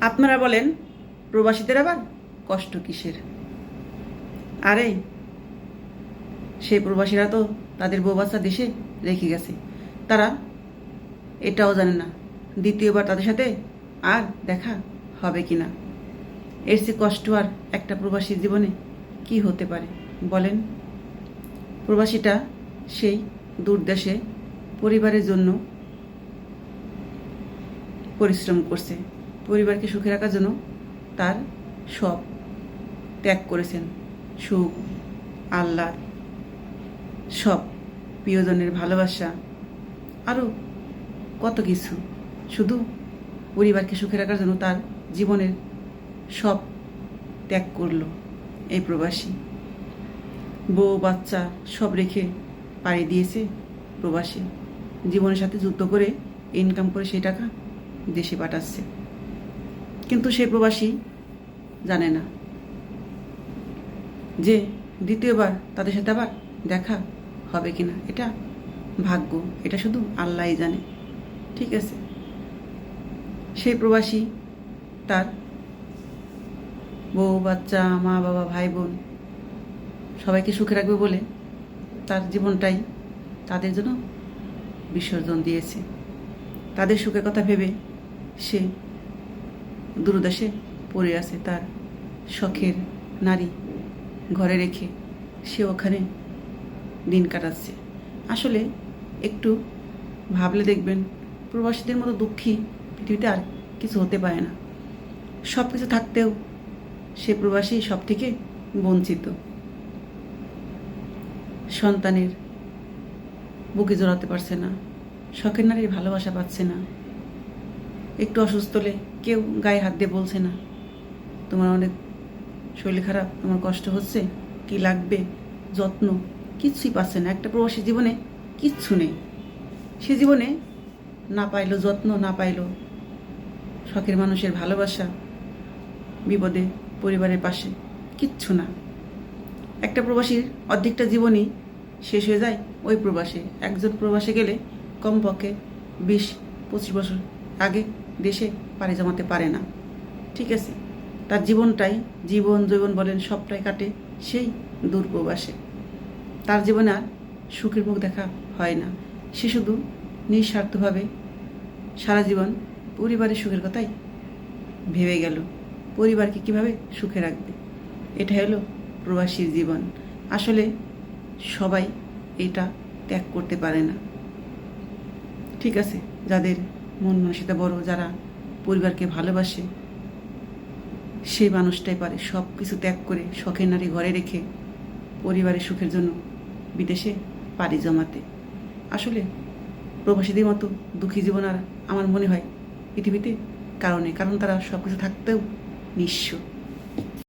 আপনারা বলেন, প্রবাসীদের আবার কষ্ট কিসের? আরে, সেই প্রবাসীরা তো তাদের বউ দেশে রেখে গেছে। তারা এটাও জানে না, দ্বিতীয়বার তাদের সাথে আর দেখা হবে কি না। এর চেয়ে কষ্ট আর একটা প্রবাসীর জীবনে কি হতে পারে, বলেন? প্রবাসীটা সেই দূর দেশে পরিবারের জন্য পরিশ্রম করছে। পরিবারকে সুখে রাখার জন্য তার সব ত্যাগ করেছেন। সুখ, আল্লাহ, সব, প্রিয়জনের ভালোবাসা আরও কত কিছু। শুধু পরিবারকে সুখে রাখার জন্য তার জীবনের সব ত্যাগ করল এই প্রবাসী। বউ, বাচ্চা সব রেখে পাড়ি দিয়েছে প্রবাসী। জীবনের সাথে যুদ্ধ করে ইনকাম করে সেই টাকা দেশে পাঠাচ্ছে। কিন্তু সেই প্রবাসী জানে না। যে দ্বিতীয়বার তাদের সাথে আবার দেখা হবে কিনা, এটা ভাগ্য, এটা শুধু আল্লাহই জানে। ঠিক আছে? সেই প্রবাসী তার বউ, বাচ্চা, মা, বাবা, ভাই, বোন সবাইকে সুখে রাখবে বলে তার জীবনটাই তাদের জন্য বিসর্জন দিয়েছে। তাদের সুখের কথা ভেবে সে দূরদেশে পড়ে আছে তার শখের নারী ঘরে রেখে সে ওখানে দিন কাটাচ্ছে। আসলে একটু ভাবলে দেখবেন, প্রবাসীদের মতো দুঃখী পৃথিবীতে আর কিছু হতে পারে না। সব কিছু থাকতেও সে প্রবাসী সব থেকে বঞ্চিত। সন্তানের বুকে জড়াতে পারছে না, শখের নারীর ভালোবাসা পাচ্ছে না। একটু অসুস্থ হলে কেউ গায়ে হাত দিয়ে বলছে না। তোমার অনেক শরীর খারাপ, তোমার কষ্ট হচ্ছে, কি লাগবে, যত্ন কিচ্ছুই পাচ্ছে না। একটা প্রবাসী জীবনে কিচ্ছু নেই। সে জীবনে না পাইলো যত্ন, না পাইলো শখের মানুষের ভালোবাসা, বিপদে পরিবারের পাশে, কিচ্ছু না। একটা প্রবাসীর অর্ধেকটা জীবনই শেষ হয়ে যায় ওই প্রবাসে। একজন প্রবাসে গেলে কমপক্ষে বিশ, পঁচিশ বছর আগে দেশে পাড়ি জমাতে পারে না। ঠিক আছে? তার জীবনটাই জীবন যৌবন বলেন, সবটাই কাটে সেই দূর প্রবাসে তার জীবনে আর সুখের মুখ দেখা হয় না। সে শুধু নিঃস্বার্থভাবে সারা জীবন পরিবারের সুখের কথাই ভেবে গেল। পরিবারকে কীভাবে সুখে রাখবে? এটা হলো প্রবাসীর জীবন। আসলে সবাই এটা ত্যাগ করতে পারে না। ঠিক আছে? যাদের মন মানসিকতা বড়, যারা পরিবারকে ভালোবাসে, সেই মানুষটাই পারে। সব কিছু ত্যাগ করে শখের নারী ঘরে রেখে পরিবারের সুখের জন্য বিদেশে পাড়ি জমাতে। আসলে প্রবাসীদের মতো দুঃখী জীবন আর আমার মনে হয় পৃথিবীতে কারণে কারণ তারা সব কিছু থাকতেও নিঃস্ব।